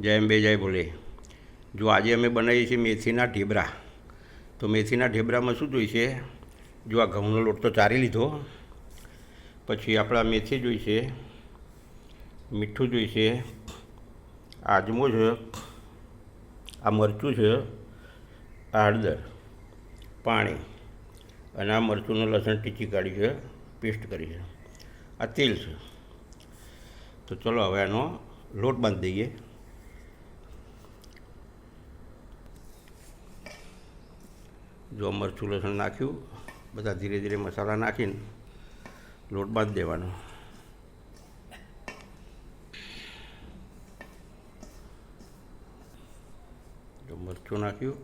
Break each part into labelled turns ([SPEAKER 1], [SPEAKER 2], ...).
[SPEAKER 1] જય અંબે, જય ભોલે. જો આજે અમે બનાવીએ છીએ મેથીના ઢેબરા. તો મેથીના ઢેબરામાં શું જોઈશે? જો આ ઘઉંનો લોટ તો ચારી લીધો. પછી આપણા મેથી જોઈશે, મીઠું જોઈશે, આજમો છે, આ મરચું છે હળદર, પાણી અને આ મરચુંનું લસણ ટીચી કાઢી છે, પેસ્ટ કરી છે. આ તેલ છે. તો ચલો હવે એનો લોટ બાંધી દઈએ. જો મરચું લસણ નાખ્યું બધા ધીરે ધીરે મસાલા નાખીને લોટ બાંધી દેવાનો. જો મરચું નાખ્યું.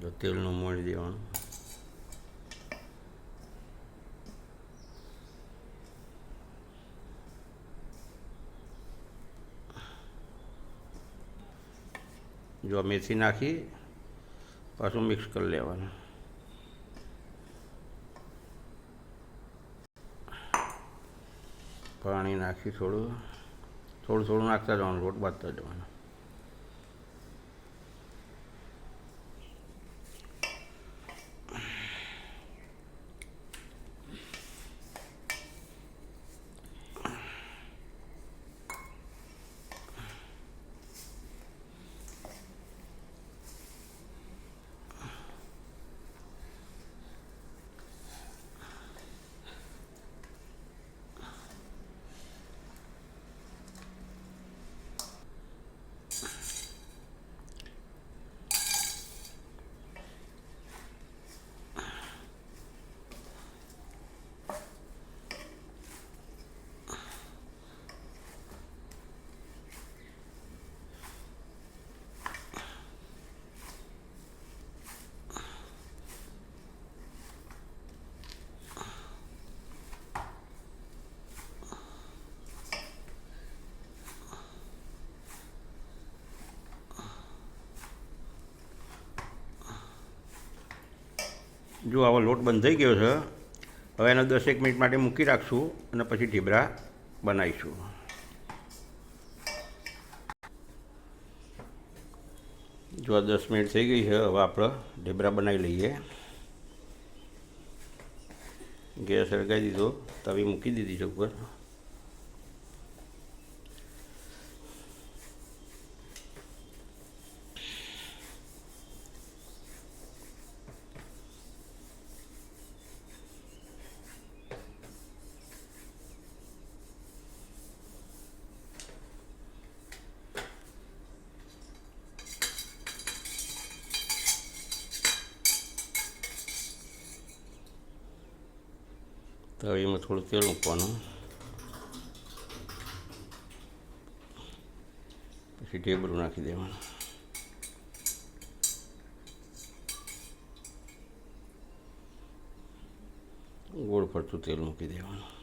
[SPEAKER 1] જો તેલનું મોડી દેવાનું. જો મેથી નાખી, પાછું મિક્સ કરી લેવાનું. પાણી નાખી થોડું થોડું થોડું નાખતા જવાનું, લોટ બાંધતા જવાનું. જો આવો લોટ બંધ થઈ ગયો છે, હવે એને દસેક મિનિટ માટે મૂકી રાખશું અને પછી ઢીબરા બનાવીશું. જો આ દસ મિનિટ થઈ ગઈ છે, હવે આપણે ઢીબરા બનાવી લઈએ. ગેસ સળગાવી દીધો, તવી મૂકી દીધી છે ઉપર. તવીમાં થોડું તેલ મૂકવાનું પછી ઢેબરું નાખી દેવાનું. ગોળ ફરતું તેલ મૂકી દેવાનું.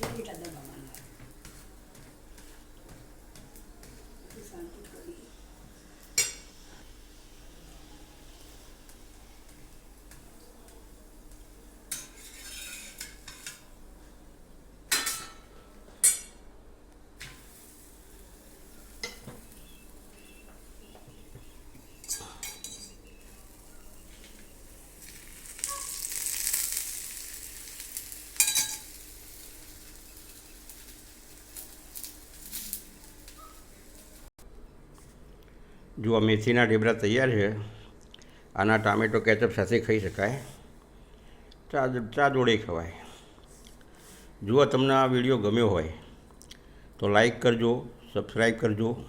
[SPEAKER 2] 就这个战
[SPEAKER 1] 斗 જો મેથીના ઢેબરા તૈયાર છે, આના ટામેટો, કેચઅપ સાથે ખાઈ શકાય. ચા ચા જોડે ખવાય. જુઓ તમને આ વીડિયો ગમ્યો હોય, તો લાઈક કરજો સબસ્ક્રાઈબ કરજો,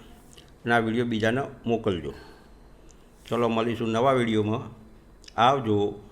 [SPEAKER 1] અને આ વીડિયો બીજાને મોકલજો. ચલો, મળીશું નવા વિડીયોમાં. આવજો.